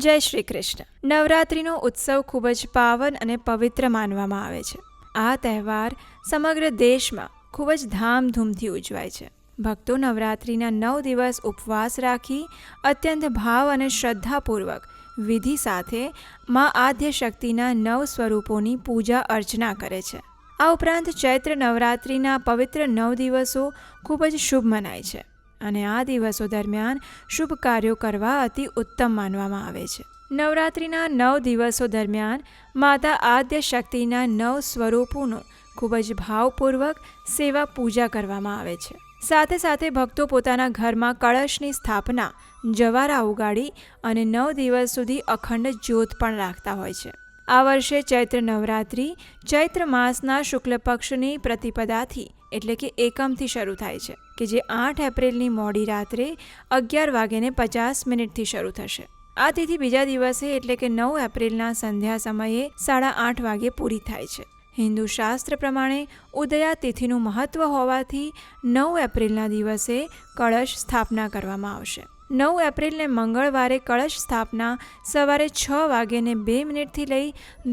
જય શ્રી કૃષ્ણ. નવરાત્રિનો ઉત્સવ ખૂબ જ પાવન અને પવિત્ર માનવામાં આવે છે. આ તહેવાર સમગ્ર દેશમાં ખૂબ જ ધામધૂમથી ઉજવાય છે. ભક્તો નવરાત્રિના નવ દિવસ ઉપવાસ રાખી અત્યંત ભાવ અને શ્રદ્ધાપૂર્વક વિધિ સાથે મા આદ્ય શક્તિના નવ સ્વરૂપોની પૂજા અર્ચના કરે છે. આ ઉપરાંત ચૈત્ર નવરાત્રિના પવિત્ર નવ દિવસો ખૂબ જ શુભ મનાય છે. અને આ દિવસો દરમિયાન શુભ કાર્યો કરવા અતિ ઉત્તમ માનવામાં આવે છે. નવરાત્રિના નવ દિવસો દરમિયાન માતા આદ્ય શક્તિના નવ સ્વરૂપોનું ખૂબ જ ભાવપૂર્વક સેવા પૂજા કરવામાં આવે છે. સાથે સાથે ભક્તો પોતાના ઘરમાં કળશની સ્થાપના, જવારા ઉગાડી અને નવ દિવસ સુધી અખંડ જ્યોત પણ રાખતા હોય છે. આ વર્ષે ચૈત્ર નવરાત્રિ ચૈત્ર માસના શુક્લ પક્ષની પ્રતિપદાથી એટલે કે એકમથી શરૂ થાય છે, કે જે આઠ એપ્રિલની મોડી રાત્રે અગિયાર વાગ્યાને પચાસ મિનિટથી શરૂ થશે. આ તિથિ બીજા દિવસે એટલે કે નવ એપ્રિલના સંધ્યા સમયે સાડા આઠ વાગે પૂરી થાય છે. હિન્દુ શાસ્ત્ર પ્રમાણે ઉદયા તિથિનું મહત્વ હોવાથી નવ એપ્રિલના દિવસે કળશ સ્થાપના કરવામાં આવશે. નવ એપ્રિલને મંગળવારે કળશ સ્થાપના સવારે છ વાગ્યાને બે મિનિટથી લઈ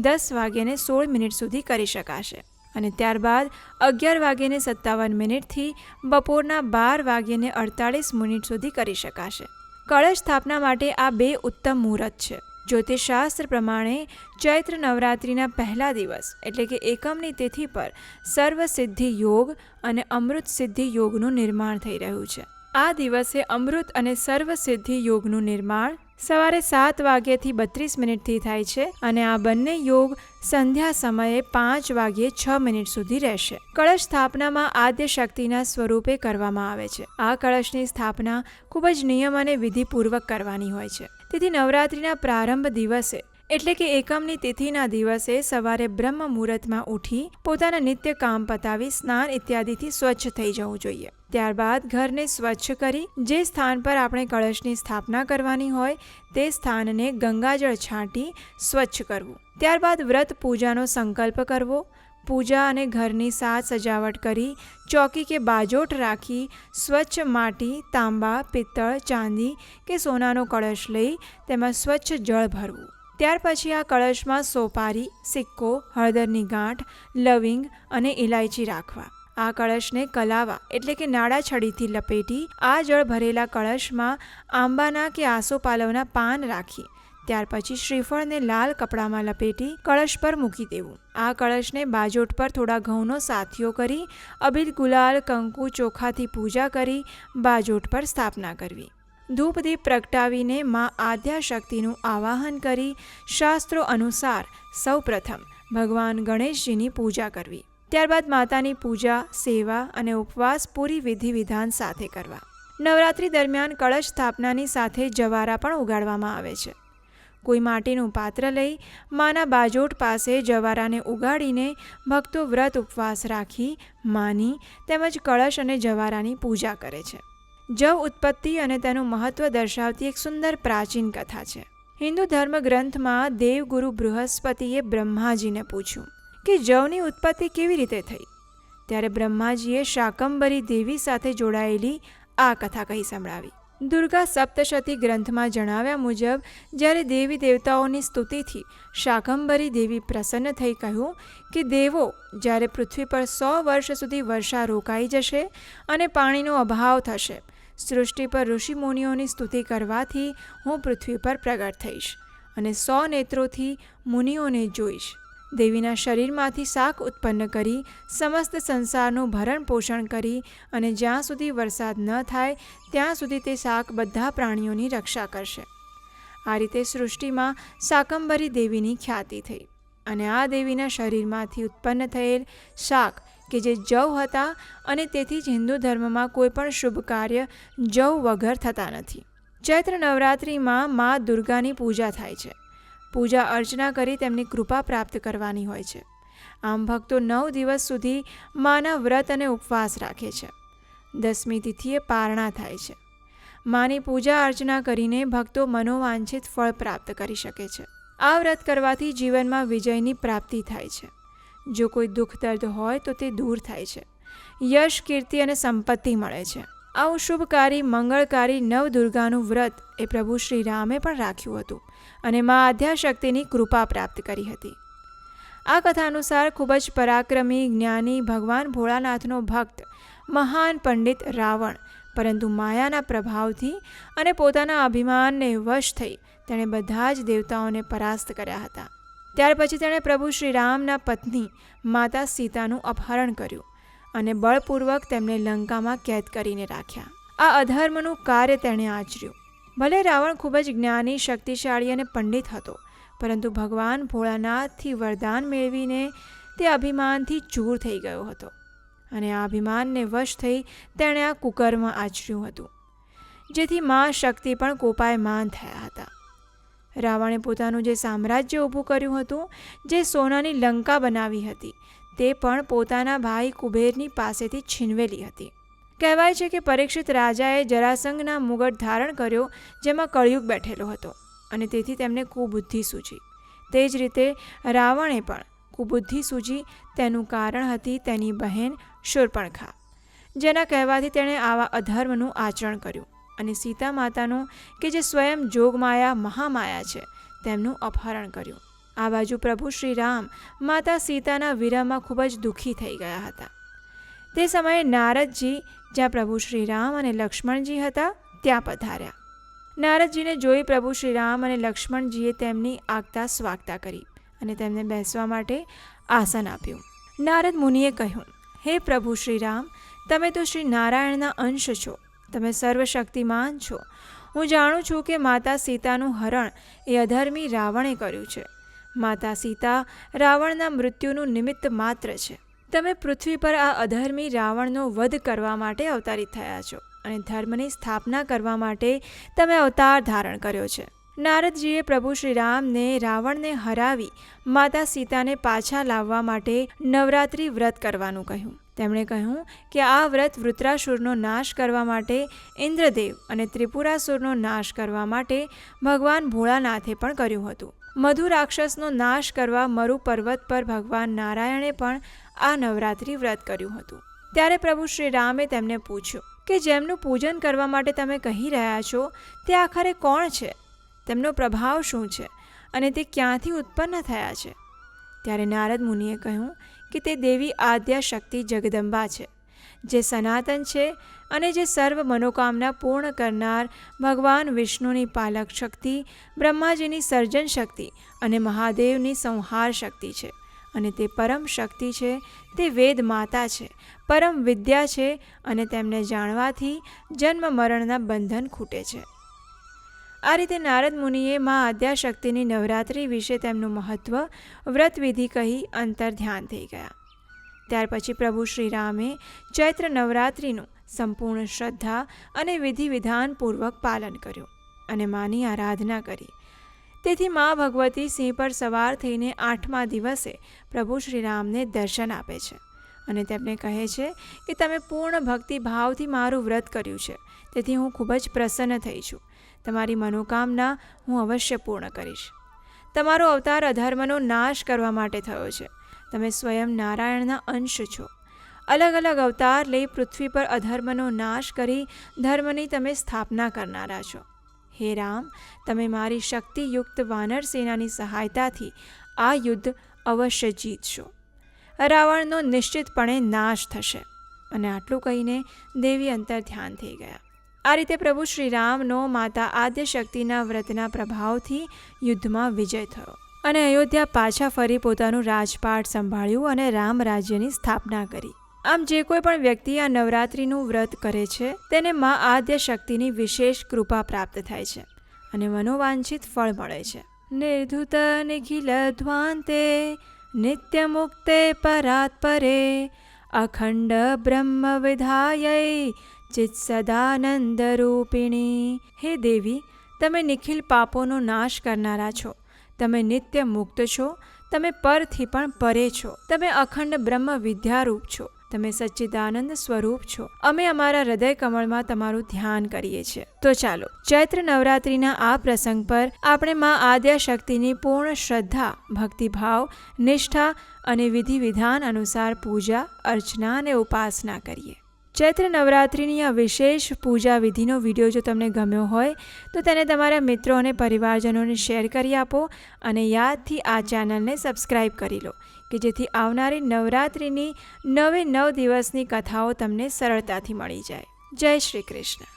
દસ વાગ્યાને સોળ મિનિટ સુધી કરી શકાશે. અને ત્યારબાદ અગિયાર વાગ્યાને સત્તાવન મિનિટથી બપોરના બાર વાગ્યાને અડતાળીસ મિનિટ સુધી કરી શકાશે. કળશ સ્થાપના માટે આ બે ઉત્તમ મુહૂર્ત છે. જ્યોતિષશાસ્ત્ર પ્રમાણે ચૈત્ર નવરાત્રિના પહેલા દિવસ એટલે કે એકમની તિથિ પર સર્વ સિદ્ધિ યોગ અને અમૃત સિદ્ધિ યોગનું નિર્માણ થઈ રહ્યું છે. આ દિવસે અમૃત અને સર્વ સિદ્ધિ યોગનું નિર્માણ સવારે સાત વાગ્યાથી બત્રીસ મિનિટથી થાય છે અને આ બંને યોગ સંધ્યા સમયે પાંચ વાગ્યે છ મિનિટ સુધી રહેશે. કળશ સ્થાપનામાં આદ્ય શક્તિના સ્વરૂપે કરવામાં આવે છે. આ કળશની સ્થાપના ખૂબ જ નિયમ અને વિધિપૂર્વક કરવાની હોય છે. તેથી નવરાત્રિના પ્રારંભ દિવસે એટલે કે એકમની તિથિના દિવસે સવારે બ્રહ્મ મુહૂર્તમાં ઉઠી પોતાના નિત્ય કામ પતાવી સ્નાન ઇત્યાદિથી સ્વચ્છ થઈ જવું જોઈએ. ત્યારબાદ ઘરને સ્વચ્છ કરી જે સ્થાન પર આપણે કળશની સ્થાપના કરવાની હોય તે સ્થાનને ગંગાજળ છાંટી સ્વચ્છ કરવું. ત્યારબાદ વ્રત પૂજાનો સંકલ્પ કરવો. પૂજા અને ઘરની સાજ સજાવટ કરી ચોકી કે બાજોટ રાખી સ્વચ્છ માટી, તાંબા, પિત્તળ, ચાંદી કે સોનાનો કળશ લઈ તેમાં સ્વચ્છ જળ ભરવું. ત્યાર પછી આ કળશમાં સોપારી, સિક્કો, હળદરની ગાંઠ, લવિંગ અને ઇલાયચી રાખવા. આ કળશને કલાવા એટલે કે નાડા છડીથી લપેટી આ જળ ભરેલા કળશમાં આંબાના કે આસોપાલવના પાન રાખી. ત્યાર પછી શ્રીફળને લાલ કપડામાં લપેટી કળશ પર મૂકી દેવું. આ કળશને બાજોટ પર થોડા ઘઉંનો સાથીઓ કરી, અબિલ ગુલાલ, કંકુ, ચોખાથી પૂજા કરી, બાજોટ પર સ્થાપના કરવી. ધૂપદીપ પ્રગટાવીને મા આદ્યાશક્તિનું આવાહન કરી શાસ્ત્રો અનુસાર સૌપ્રથમ ભગવાન ગણેશજીની પૂજા કરવી. ત્યારબાદ માતાની પૂજા, સેવા અને ઉપવાસ પૂરી વિધિ વિધાન સાથે કરવા. નવરાત્રિ દરમિયાન કળશ સ્થાપનાની સાથે જવારા પણ ઉગાડવામાં આવે છે. કોઈ માટીનું પાત્ર લઈ માના બાજોટ પાસે જવારાને ઉગાડીને ભક્તો વ્રત ઉપવાસ રાખી માની તેમજ કળશ અને જવારાની પૂજા કરે છે. જવ ઉત્પત્તિ અને તેનું મહત્વ દર્શાવતી એક સુંદર પ્રાચીન કથા છે. હિન્દુ ધર્મ ગ્રંથમાં દેવગુરુ બૃહસ્પતિએ બ્રહ્માજીને પૂછ્યું કે જવની ઉત્પત્તિ કેવી રીતે થઈ? ત્યારે બ્રહ્માજીએ શાકંબરી દેવી સાથે જોડાયેલી આ કથા કહી સંભળાવી. દુર્ગા સપ્તશતી ગ્રંથમાં જણાવ્યા મુજબ, જ્યારે દેવી દેવતાઓની સ્તુતિથી શાકંબરી દેવી પ્રસન્ન થઈ કહ્યું કે દેવો, જ્યારે પૃથ્વી પર સો વર્ષ સુધી વર્ષા રોકાઈ જશે અને પાણીનો અભાવ થશે સૃષ્ટિ પર ઋષિમુનિઓની સ્તુતિ કરવાથી હું પૃથ્વી પર પ્રગટ થઈશ અને સો નેત્રોથી મુનિઓને જોઈશ. દેવીના શરીરમાંથી શાક ઉત્પન્ન કરી સમસ્ત સંસારનું ભરણ પોષણ કરી અને જ્યાં સુધી વરસાદ ન થાય, ત્યાં સુધી તે શાક બધા પ્રાણીઓની રક્ષા કરશે. આ રીતે સૃષ્ટિમાં શાકંબરી દેવીની ખ્યાતિ થઈ અને આ દેવીના શરીરમાંથી ઉત્પન્ન થયેલ શાક કે જે જવ હતા અને તેથી જ હિન્દુ ધર્મમાં કોઈ પણ શુભ કાર્ય જવ વગર થતા નથી. ચૈત્ર નવરાત્રિમાં મા દુર્ગાની પૂજા થાય છે. પૂજા અર્ચના કરી તેમની કૃપા પ્રાપ્ત કરવાની હોય છે. આમ ભક્તો નવ દિવસ સુધી માના વ્રત અને ઉપવાસ રાખે છે. દસમી તિથિએ પારણા થાય છે. માની પૂજા અર્ચના કરીને ભક્તો મનોવાંછિત ફળ પ્રાપ્ત કરી શકે છે. આ વ્રત કરવાથી જીવનમાં વિજયની પ્રાપ્તિ થાય છે. જો કોઈ દુઃખ દર્દ હોય તો તે દૂર થાય છે. યશ, કીર્તિ અને સંપત્તિ મળે છે. આવું શુભકારી, મંગળકારી નવદુર્ગાનું વ્રત એ પ્રભુ શ્રી રામે પણ રાખ્યું હતું અને મા આદ્યાશક્તિની કૃપા પ્રાપ્ત કરી હતી. આ કથા અનુસાર ખૂબ જ પરાક્રમી, જ્ઞાની ભગવાન ભોળાનાથનો ભક્ત, મહાન પંડિત રાવણ, પરંતુ માયાના પ્રભાવથી અને પોતાના અભિમાનને વશ થઈ તેણે બધા જ દેવતાઓને પરાસ્ત કર્યા હતા. ત્યાર પછી તેણે પ્રભુ શ્રી રામના પત્ની માતા સીતાનું અપહરણ કર્યું અને બળપૂર્વક તેમને લંકામાં કેદ કરીને રાખ્યા. આ અધર્મનું કાર્ય તેણે આચર્યું. ભલે રાવણ ખૂબ જ જ્ઞાની, શક્તિશાળી અને પંડિત હતો, પરંતુ ભગવાન ભોળાનાથથી વરદાન મેળવીને તે અભિમાનથી ચૂર થઈ ગયો હતો અને આ અભિમાનને વશ થઈ તેણે આ કુકર્મ આચર્યું હતું, જેથી મા શક્તિ પણ કોપાયમાન થયા હતા. રાવણે પોતાનું જે સામ્રાજ્ય ઊભું કર્યું હતું, જે સોનાની લંકા બનાવી હતી, તે પણ પોતાના ભાઈ કુબેરની પાસેથી છીનવેલી હતી. કહેવાય છે કે પરીક્ષિત રાજાએ જરાસંઘના મુગટ ધારણ કર્યો, જેમાં કળિયુગ બેઠેલો હતો અને તેથી તેમને કુબુદ્ધિ સૂજી. તે જ રીતે રાવણે પણ કુબુદ્ધિ સૂજી, તેનું કારણ હતી તેની બહેન શૂર્પણખા, જેના કહેવાથી તેણે આવા અધર્મનું આચરણ કર્યું. અને સીતા માતાનું કે જે સ્વયં જોગમાયા મહામાયા છે, તેમનું અપહરણ કર્યું. આ બાજુ પ્રભુ શ્રી રામ માતા સીતાના વિરહમાં ખૂબ જ દુઃખી થઈ ગયા હતા. તે સમયે નારદજી, જ્યાં પ્રભુ શ્રી રામ અને લક્ષ્મણજી હતા, ત્યાં પધાર્યા. નારદજીને જોઈ પ્રભુ શ્રી રામ અને લક્ષ્મણજીએ તેમની આગતા સ્વાગતા કરી અને તેમને બેસવા માટે આસન આપ્યું. નારદ મુનિએ કહ્યું, હે પ્રભુ શ્રી રામ તમે તો શ્રી નારાયણના અંશ છો. તમે સર્વશક્તિમાન છો. હું જાણું છું કે માતા સીતાનું હરણ એ અધર્મી રાવણે કર્યું છે. માતા સીતા રાવણના મૃત્યુનું નિમિત્ત માત્ર છે. તમે પૃથ્વી પર આ અધર્મી રાવણનો વધ કરવા માટે અવતારિત થયા છો અને ધર્મની સ્થાપના કરવા માટે તમે અવતાર ધારણ કર્યો છે. નારદજીએ પ્રભુ શ્રીરામને રાવણને હરાવી, માતા સીતાને પાછા લાવવા માટે નવરાત્રિ વ્રત કરવાનું કહ્યું. તેમણે કહ્યું કે આ વ્રત વૃત્રાસુરનો નાશ કરવા માટે, ઇન્દ્રદેવ અને ત્રિપુરાસુરનો નાશ કરવા માટે ભગવાન ભોળાનાથે પણ કર્યું હતું. મધુ રાક્ષસનો નાશ કરવા મરુ પર્વત પર ભગવાન નારાયણે પણ આ નવરાત્રિ વ્રત કર્યું હતું. ત્યારે પ્રભુ શ્રી રામે તેમને પૂછ્યું કે જેમનું પૂજન કરવા માટે તમે કહી રહ્યા છો, તે આખરે કોણ છે? તેમનો પ્રભાવ શું છે અને તે ક્યાંથી ઉત્પન્ન થયા છે? ત્યારે નારદ મુનિએ કહ્યું કે તે દેવી આદ્યા શક્તિ જગદંબા છે, જે સનાતન છે અને જે સર્વ મનોકામના પૂર્ણ કરનાર ભગવાન વિષ્ણુની પાલક શક્તિ, બ્રહ્માજીની સર્જન શક્તિ અને મહાદેવની સંહાર શક્તિ છે અને તે પરમ શક્તિ છે, તે વેદ માતા છે, પરમ વિદ્યા છે અને તેમને જાણવાથી જન્મ મરણના બંધન ખૂટે છે. આ રીતે નારદ મુનિએ મા આદ્યાશક્તિની નવરાત્રિ વિશે તેમનું મહત્ત્વ વ્રતવિધિ કહી અંતર ધ્યાન થઈ ગયા. ત્યાર પછી પ્રભુ શ્રીરામે ચૈત્ર નવરાત્રિનું સંપૂર્ણ શ્રદ્ધા અને વિધિ વિધાનપૂર્વક પાલન કર્યું અને માની આરાધના કરી. તેથી મા ભગવતી સિંહ પર સવાર થઈને આઠમા દિવસે પ્રભુ શ્રીરામને દર્શન આપે છે અને તેમને કહે છે કે તમે પૂર્ણ ભક્તિભાવથી મારું વ્રત કર્યું છે. તેથી હું ખૂબ જ પ્રસન્ન થઈ છું. તમારી મનોકામના હું અવશ્ય પૂર્ણ કરીશ. તમારો અવતાર અધર્મનો નાશ કરવા માટે થયો છે. તમે સ્વયં નારાયણના અંશ છો. અલગ અલગ અવતાર લઈ પૃથ્વી પર અધર્મનો નાશ કરી ધર્મની તમે સ્થાપના કરનારા છો. હે રામ, તમે મારી શક્તિયુક્ત વાનર સેનાની સહાયતાથી આ યુદ્ધ અવશ્ય જીતશો. રાવણનો નિશ્ચિતપણે નાશ થશે. અને આટલું કહીને દેવી અંતર ધ્યાન થઈ ગયા. આ રીતે પ્રભુ શ્રી રામનો માતા આદ્યશક્તિના વ્રતના પ્રભાવથી યુદ્ધમાં વિજય થયો અને અયોધ્યા પાછા ફરી પોતાનું રાજપાટ સંભાળ્યું અને રામ રાજ્યની સ્થાપના કરી. આમ જે કોઈ પણ વ્યક્તિ આ નવરાત્રિનું વ્રત કરે છે, તેને મા આદ્ય શક્તિની વિશેષ કૃપા પ્રાપ્ત થાય છે અને મનોવાંછિત ફળ મળે છે. નિર્ધુત નિખિલ ધ્વાંતે નિત્ય મુક્તે પરાત્પરે, અખંડ બ્રહ્મ વિધાય ચિત સદાનંદ રૂપિણી હે દેવી તમે નિખિલ પાપોનો નાશ કરનારા છો. તમે નિત્ય મુક્ત છો. તમે પરથી પણ પરે છો. તમે અખંડ બ્રહ્મ વિદ્યારૂપ છો. તમે સચ્ચિદાનંદ સ્વરૂપ છો. અમે અમારા હૃદય કમળમાં તમારું ધ્યાન કરીએ છીએ. તો ચાલો, ચૈત્ર નવરાત્રિના આ પ્રસંગ પર આપણે મા આદ્યા શક્તિની પૂર્ણ શ્રદ્ધા, ભક્તિભાવ, નિષ્ઠા અને વિધિ વિધાન અનુસાર પૂજા, અર્ચના અને ઉપાસના કરીએ. ચૈત્ર નવરાત્રિની આ વિશેષ પૂજા વિધિનો વીડિયો જો તમને ગમ્યો હોય, તો તેને તમારા મિત્રો અને પરિવારજનોને શેર કરી આપો અને યાદથી આ ચેનલને સબસ્ક્રાઈબ કરી લો, કે જેથી આવનારી નવરાત્રિની નવે નવ દિવસની કથાઓ તમને સરળતાથી મળી જાય. જય શ્રી કૃષ્ણ.